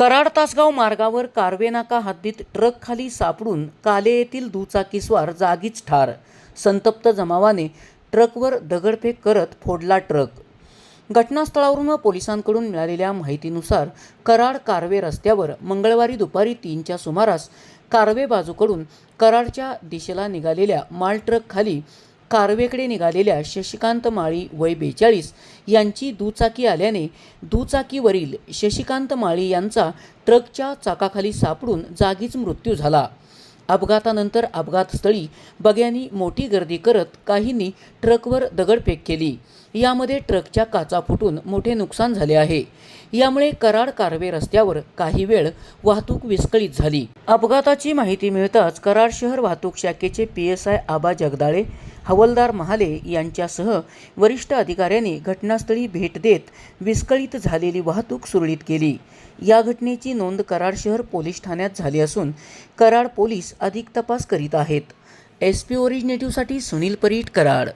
कराड तासगाव मार्गावर कारवेनाका हद्दीत ट्रक खाली सापडून काले येथील दुचाकीस्वार जागीच ठार. संतप्त जमावाने ट्रकवर दगडफेक करत फोडला ट्रक. घटनास्थळावरून पोलिसांकडून मिळालेल्या माहितीनुसार कराड कारवे रस्त्यावर मंगळवारी दुपारी तीनच्या सुमारास कारवे बाजूकडून कराडच्या दिशेला निघालेल्या माल ट्रकखाली कारवेकडे निघालेल्या शशिकांत माळी वय बेचाळीस यांची दुचाकी आल्याने दुचाकीवरील शशिकांत माळी यांचा ट्रकच्या चाकाखाली सापडून जागीच मृत्यू झाला. अपघातानंतर अपघातस्थळी बग्यांनी मोठी गर्दी करत काहींनी ट्रकवर दगडफेक केली. यामध्ये ट्रकच्या काचा फुटून मोठे नुकसान झाले आहे. यामुळे कराड कारवे रस्त्यावर काही वेळ वाहतूक विस्कळीत झाली. अपघाताची माहिती मिळताच कराड शहर वाहतूक शाखेचे P S I Aba Jagdale हवलदार महाले यांच्यासह वरिष्ठ अधिकाऱ्यांनी घटनास्थळी भेट देत विस्कळीत झालेली वाहतूक सुरळीत केली. या घटनेची नोंद कराड शहर पोलीस ठाण्यात झाली असून कराड पोलीस अधिक तपास करीत आहेत. एस पी ओरिजिनेटिव्हसाठी सुनील परीट कराड.